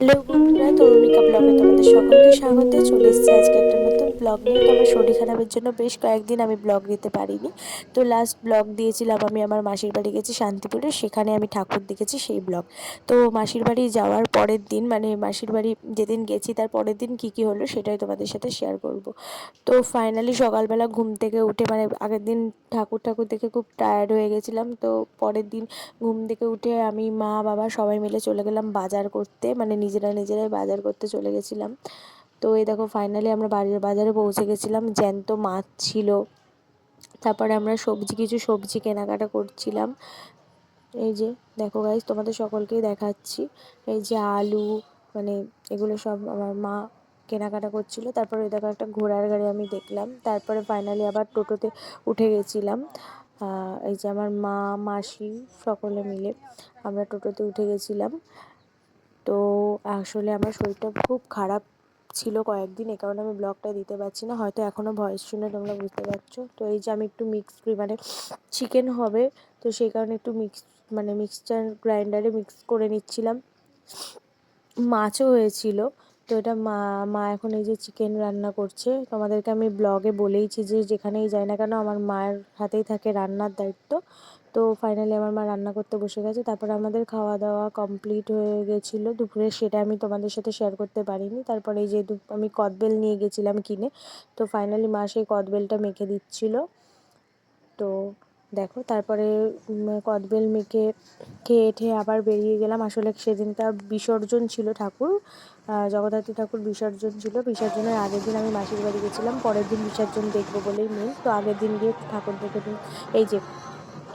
Hello বন্ধুরা তরুণিকা ব্লগে তোমাদের সকলকে স্বাগত। চলে এসেছি আজকে একটা ব্লগ নিয়ে, তো আমার শরীর খারাপের জন্য বেশ কয়েকদিন আমি ব্লগ দিতে পারিনি। তো লাস্ট ব্লগ দিয়েছিলাম আমি আমার মাসির বাড়ি গেছি শান্তিপুরে, সেখানে আমি ঠাকুর দেখেছি সেই ব্লগ তো মাসির বাড়ি যাওয়ার পরের দিন মানে মাসির বাড়ি যেদিন গেছি তার পরের দিন কী কী হলো সেটাই তোমাদের সাথে শেয়ার করব। তো ফাইনালি সকালবেলা ঘুম থেকে উঠে মানে আগের দিন ঠাকুর ঠাকুর দেখে খুব টায়ার্ড হয়ে গেছিলাম, তো পরের দিন ঘুম থেকে উঠে আমি মা বাবা সবাই মিলে চলে গেলাম বাজার করতে মানে নিজেরা নিজেরাই বাজার করতে চলে গেছিলাম। তো এই দেখো ফাইনালি আমরা বাজারে বাজারে পৌঁছে গেছিলাম। জ্যান্ত মাছ ছিল। তারপরে আমরা সবজি, কিছু সবজি কেনাকাটা করছিলাম। এই যে, দেখো গাইজ তোমাদের সকলকেই দেখাচ্ছি। এই যে আলু মানে এগুলো সব আমার মা কেনাকাটা করছিল। তারপরে ওই দেখো একটা ঘোড়ার গাড়ি আমি দেখলাম। তারপরে ফাইনালি আবার টোটোতে উঠে গেছিলাম। এই যে আমার মা, মাসি সকলে মিলে আমরা টোটোতে উঠে গেছিলাম। তো আসলে আমার শরীরটা খুব খারাপ ছিল কয়েকদিন, এ কারণে আমি ব্লগটা দিতে পারছি না। হয়তো এখনও ভয়েস শুনে তোমরা বুঝতে পারছ। তো এই যে আমি একটু মিক্স মানে চিকেন হবে, তো সেই কারণে একটু মিক্স মানে মিক্সচার গ্রাইন্ডারে মিক্স করে নিচ্ছিলাম। মাছও হয়েছিল। তো এটা মা মা এখন এই যে চিকেন রান্না করছে। তোমাদেরকে আমি ব্লগে বলেইছি যে যেখানেই যাই না কেন আমার মায়ের হাতেই থাকে রান্নার দায়িত্ব। তো ফাইনালি আমার মা রান্না করতে বসে গেছে। তারপরে আমাদের খাওয়া দাওয়া কমপ্লিট হয়ে গেছিল দুপুরে। সেটা আমি তোমাদের সাথে শেয়ার করতে পারিনি। তারপরে এই যে আমি কদবেল নিয়ে গেছিলাম কিনে। তো ফাইনালি মা সেই কদবেলটা মেখে দিচ্ছিল। তো দেখো, তারপরে কদবেল মেখে খেয়ে ঠেয়ে আবার বেরিয়ে গেলাম। আসলে সেদিনটা বিসর্জন ছিল ঠাকুর জগদ্ধাত্রী ঠাকুর বিসর্জন ছিল। বিসর্জনের আগের দিন আমি মাসির বাড়ি গেছিলাম, পরের দিন বিসর্জন দেখব বলেই মেন তো আগের দিন গিয়ে ঠাকুর দেখে দিন এই যে,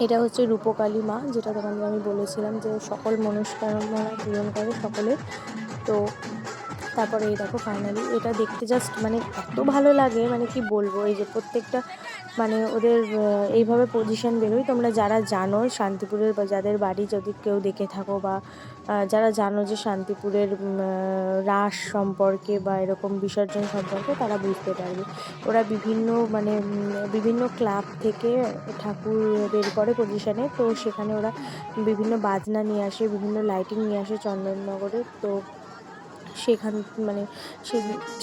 এটা হচ্ছে রূপকালী মা, যেটা তোমাদের আমি বলেছিলাম যে সকল মনস্কামনা পূরণ করে সকলের তো, তারপরে এই দেখো ফাইনালি এটা দেখতে জাস্ট মানে এত ভালো লাগে মানে কি বলব? এই যে প্রত্যেকটা মানে ওদের এইভাবে পজিশন বেরোয়। তোমরা যারা জানো শান্তিপুরের বা যাদের বাড়ি যদি কেউ দেখে থাকো বা যারা জানো যে শান্তিপুরের রাস সম্পর্কে বা এরকম বিসর্জন সম্পর্কে, তারা বুঝতে পারবে। ওরা বিভিন্ন মানে বিভিন্ন ক্লাব থেকে ঠাকুর বের করে পজিশনে তো সেখানে ওরা বিভিন্ন বাজনা নিয়ে আসে, বিভিন্ন লাইটিং নিয়ে আসে চন্দননগরে। তো সেখান মানে সে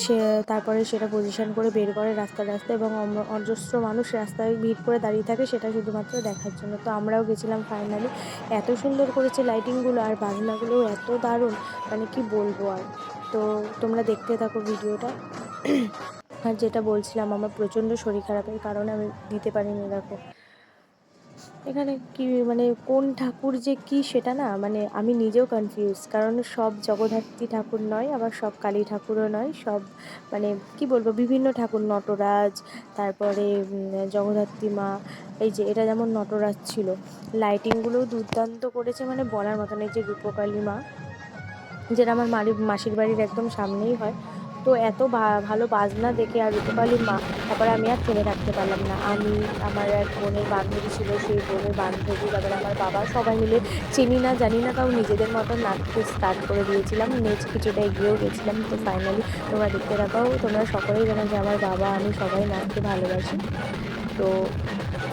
সে, তারপরে সেটা পজিশন করে বের করে রাস্তা রাস্তায় এবং অজস্র মানুষ রাস্তায় ভিড় করে দাঁড়িয়ে থাকে, সেটা শুধুমাত্র দেখার জন্য। তো আমরাও গেছিলাম ফাইনালি এত সুন্দর করেছে লাইটিংগুলো আর বাজনাগুলো, এত দারুণ মানে কি বলব আর। তো তোমরা দেখতে থাকো ভিডিওটা। আর যেটা বলছিলাম, আমার প্রচণ্ড শরীর খারাপের কারণে আমি দিতে পারিনি, দেখো। এখানে কি মানে কোন ঠাকুর যে কি সেটা না মানে আমি নিজেও কনফিউজ কারণ সব জগদ্ধাত্রী ঠাকুর নয়, আবার সব কালী ঠাকুরও নয়, সব মানে কি বলব, বিভিন্ন ঠাকুর, নটরাজ, তারপরে জগদ্ধাত্রী মা, এই যে এটা যেমন নটরাজ ছিল। লাইটিংগুলোও দুর্দান্ত করেছে মানে বলার মতন এই যে রূপকালী মা, যেটা আমার মারি, মাসির বাড়ির একদম সামনেই হয়। তো এত ভালো বাজনা দেখে আর রূপকালী মা। তারপরে আমি আর থেমে রাখতে পারলাম না। আমি, আমার এক বোনের বান্ধবী ছিল, সেই বোনের বান্ধবী, তারপরে আমার বাবা সবাই মিলে চিনি না, জানি না তাও নিজেদের মতো নাচতে স্টার্ট করে দিয়েছিলাম। নেচ কিছুটা এগিয়েও গেছিলাম, তো ফাইনালি তোমরা দেখতে রাখাও তোমরা সকলেই জানো যে আমার বাবা, আমি সবাই নাচতে ভালোবাসি। তো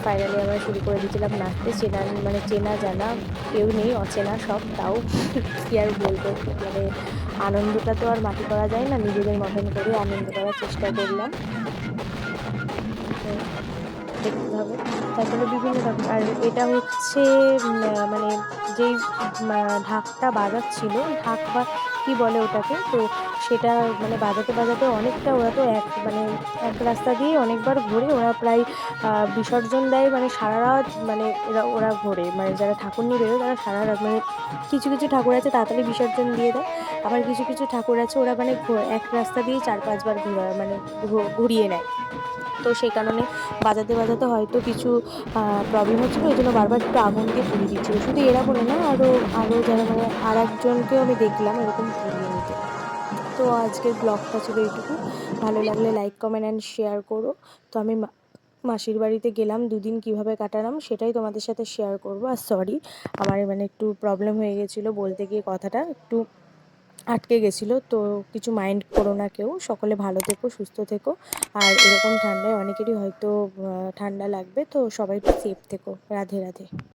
ফাইনালি আমরা শুরু করে দিয়েছিলাম নাচতে। চেনা মানে চেনা জানা কেউ নেই, অচেনা সব, তাও কী আর বলব? মানে আনন্দটা তো আর মাটি করা যায় না, নিজেদের মতন করে আনন্দ করার চেষ্টা করলাম। হবে। তারপরে বিভিন্ন রকম আর এটা হচ্ছে মানে যেই ঢাকটা বাজাচ্ছিল, ঢাক বা কী বলে ওটাকে? তো সেটা মানে বাজাতে বাজাতে অনেকটা ওরা তো এক মানে এক রাস্তা দিয়ে অনেকবার ঘোরে ওরা প্রায় বিসর্জন দেয় মানে সারা রাত মানে এরা, ওরা ঘোরে। মানে যারা ঠাকুর নিয়ে বেরোয় তারা সারা রাত মানে কিছু কিছু ঠাকুর আছে তাড়াতাড়ি বিসর্জন দিয়ে দেয়, আবার কিছু কিছু ঠাকুর আছে ওরা মানে এক রাস্তা দিয়ে চার পাঁচবার ঘোরা মানে ঘুরিয়ে নেয়। তো সেই কারণে বাজাতে বাজাতে হয়তো কিছু প্রবলেম হচ্ছিল, ওই জন্য বারবার একটু আগুন দিয়ে পুড়িয়ে দিচ্ছিল। শুধু এরা বলে না আরও আরও যারা মানে আর একজনকেও আমি দেখলাম এরকম পুড়িয়ে তো আজকের ব্লগটা ছিল এইটুকু। ভালো লাগলে লাইক কমেন্ট অ্যান্ড শেয়ার করো। তো আমি মাসির বাড়িতে গেলাম, দুদিন কীভাবে কাটালাম সেটাই তোমাদের সাথে শেয়ার করব। আর সরি আমার মানে একটু প্রবলেম হয়ে গেছিল বলতে গিয়ে কথাটা, একটু আটকে গেছিল। তো কিছু মাইন্ড করো না কেউ, সকলে ভালো থেকো, সুস্থ থেকো। আর এরকম ঠান্ডায় অনেকেরই হয়তো ঠান্ডা লাগবে, তো সবাই একটু সেফ থেকো। রাধে রাধে।